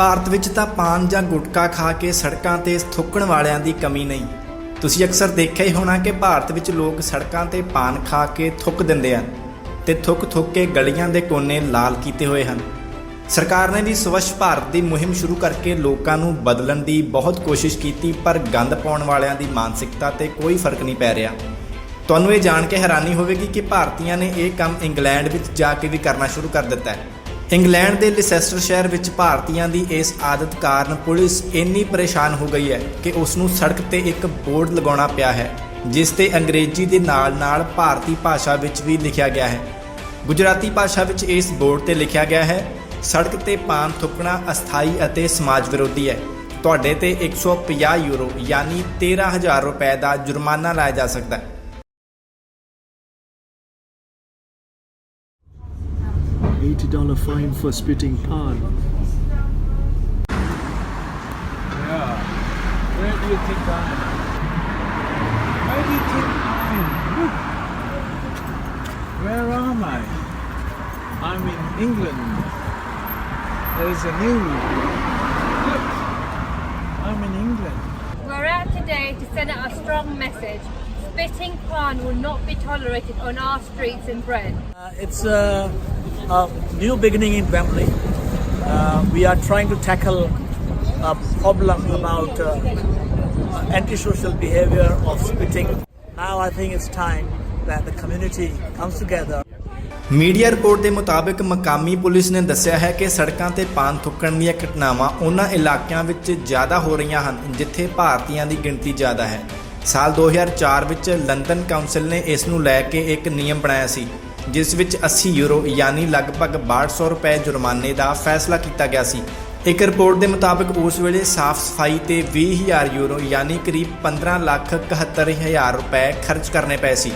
ਭਾਰਤ ਵਿੱਚ ਤਾਂ ਪਾਨ ਜਾਂ ਗੁਟਕਾ ਖਾ ਕੇ ਸੜਕਾਂ ਤੇ ਥੁੱਕਣ ਵਾਲਿਆਂ ਦੀ ਕਮੀ ਨਹੀਂ। ਤੁਸੀਂ ਅਕਸਰ ਦੇਖਿਆ ਹੀ ਹੋਣਾ ਕਿ ਭਾਰਤ ਵਿੱਚ ਲੋਕ ਸੜਕਾਂ ਤੇ ਪਾਨ ਖਾ ਕੇ ਥੁੱਕ ਦਿੰਦੇ ਹਨ ਤੇ ਥੁੱਕ ਥੁੱਕ ਕੇ ਗਲੀਆਂ ਦੇ ਕੋਨੇ ਲਾਲ ਕੀਤੇ ਹੋਏ ਹਨ। ਸਰਕਾਰ ਨੇ ਵੀ ਸਵੱਛ ਭਾਰਤ ਦੀ ਮੁਹਿੰਮ ਸ਼ੁਰੂ ਕਰਕੇ ਲੋਕਾਂ ਨੂੰ ਬਦਲਣ ਦੀ ਬਹੁਤ ਕੋਸ਼ਿਸ਼ ਕੀਤੀ, ਪਰ ਗੰਦ ਪਾਉਣ ਵਾਲਿਆਂ ਦੀ ਮਾਨਸਿਕਤਾ ਤੇ ਕੋਈ ਫ਼ਰਕ ਨਹੀਂ ਪੈ ਰਿਹਾ। ਤੁਹਾਨੂੰ ਇਹ ਜਾਣ ਕੇ ਹੈਰਾਨੀ ਹੋਵੇਗੀ ਕਿ ਭਾਰਤੀਆਂ ਨੇ ਇਹ ਕੰਮ ਇੰਗਲੈਂਡ ਵਿੱਚ ਜਾ ਕੇ ਵੀ ਕਰਨਾ ਸ਼ੁਰੂ ਕਰ ਦਿੱਤਾ ਹੈ। ਇੰਗਲੈਂਡ ਦੇ ਲਿਸੈਸਟਰ ਸ਼ਹਿਰ ਵਿੱਚ ਭਾਰਤੀਆਂ ਦੀ ਇਸ ਆਦਤ ਕਾਰਨ ਪੁਲਿਸ ਇੰਨੀ ਪਰੇਸ਼ਾਨ ਹੋ ਗਈ ਹੈ ਕਿ ਉਸ ਨੂੰ ਸੜਕ ਤੇ ਇੱਕ ਬੋਰਡ ਲਗਾਉਣਾ ਪਿਆ ਹੈ, ਜਿਸ ਤੇ ਅੰਗਰੇਜ਼ੀ ਦੇ ਨਾਲ-ਨਾਲ ਭਾਰਤੀ ਭਾਸ਼ਾ ਵਿੱਚ ਵੀ ਲਿਖਿਆ ਗਿਆ ਹੈ। ਗੁਜਰਾਤੀ ਭਾਸ਼ਾ ਵਿੱਚ ਇਸ ਬੋਰਡ ਤੇ ਲਿਖਿਆ ਗਿਆ ਹੈ, ਸੜਕ ਤੇ ਪਾਨ ਥੁੱਕਣਾ ਅਸਥਾਈ ਅਤੇ ਸਮਾਜ ਵਿਰੋਧੀ ਹੈ। ਤੁਹਾਡੇ ਤੇ 150 ਯੂਰੋ, ਯਾਨੀ 13000 ਰੁਪਏ ਦਾ ਜੁਰਮਾਨਾ ਲਾਇਆ ਜਾ ਸਕਦਾ ਹੈ। Eighty dollar fine for spitting pan. Yeah. Where do you think I am? Where do you think I am? Where am I? I'm in England. There's a new. Look. I'm in England. We're out today to send out a strong message. Spitting pan will not be tolerated on our streets in Brent. Uh, it's a, a new beginning in Wembley. Uh, we are trying to tackle a problem about uh, antisocial behavior of spitting. Now I think it's time that the community comes together. Media report ਦੇ ਮੁਤਾਬਕ ਮਕਾਮੀ police ਨੇ ਦੱਸਿਆ ਹੈ ਕਿ ਸੜਕਾਂ ਤੇ ਪਾਨ ਥੁੱਕਣ ਦੀਆਂ ਘਟਨਾਵਾਂ ਉਹਨਾਂ ਇਲਾਕਿਆਂ ਵਿੱਚ ਜ਼ਿਆਦਾ ਹੋ ਰਹੀਆਂ ਹਨ ਜਿੱਥੇ ਭਾਰਤੀਆਂ ਦੀ ਗਿਣਤੀ ਜ਼ਿਆਦਾ ਹੈ ਸਾਲ 2004 ਵਿੱਚ ਲੰਡਨ ਕਾਉਂਸਲ ਨੇ ਇਸ ਨੂੰ ਲੈ ਕੇ ਇੱਕ ਨਿਯਮ ਬਣਾਇਆ ਸੀ ਜਿਸ ਵਿੱਚ 80 ਯੂਰੋ, ਯਾਨੀ ਲਗਭਗ 6200 ਰੁਪਏ ਜੁਰਮਾਨੇ ਦਾ ਫੈਸਲਾ ਕੀਤਾ ਗਿਆ ਸੀ। ਇੱਕ ਰਿਪੋਰਟ ਦੇ ਮੁਤਾਬਕ ਉਸ ਵੇਲੇ ਸਾਫ਼ ਸਫ਼ਾਈ ਤੇ 20000 ਯੂਰੋ, ਯਾਨੀ ਕਰੀਬ 15 ਲੱਖ 71000 ਰੁਪਏ ਖਰਚ ਕਰਨੇ ਪਏ ਸੀ।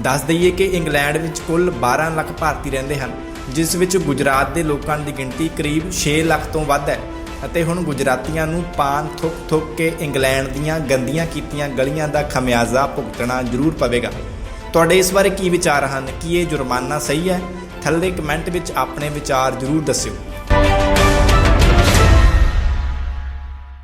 ਦੱਸ ਦਈਏ ਕਿ ਇੰਗਲੈਂਡ ਵਿੱਚ ਕੁੱਲ 12 ਲੱਖ ਭਾਰਤੀ ਰਹਿੰਦੇ ਹਨ, ਜਿਸ ਵਿੱਚ ਗੁਜਰਾਤ ਦੇ ਲੋਕਾਂ ਦੀ ਗਿਣਤੀ ਕਰੀਬ 6 ਲੱਖ ਤੋਂ ਵੱਧ ਹੈ ਅਤੇ ਹੁਣ ਗੁਜਰਾਤੀਆਂ ਨੂੰ ਪਾਨ ਥੁੱਕ ਥੁੱਕ ਕੇ ਇੰਗਲੈਂਡ ਦੀਆਂ ਗੰਦੀਆਂ ਕੀਤੀਆਂ ਗਲੀਆਂ ਦਾ ਖਮਿਆਜ਼ਾ ਭੁਗਤਣਾ ਜ਼ਰੂਰ ਪਵੇਗਾ। ਤੁਹਾਡੇ ਇਸ ਬਾਰੇ ਕੀ ਵਿਚਾਰ ਹਨ? ਕੀ ਇਹ ਜੁਰਮਾਨਾ ਸਹੀ ਹੈ? ਥੱਲੇ ਕਮੈਂਟ ਵਿੱਚ ਆਪਣੇ ਵਿਚਾਰ ਜ਼ਰੂਰ ਦੱਸਿਓ।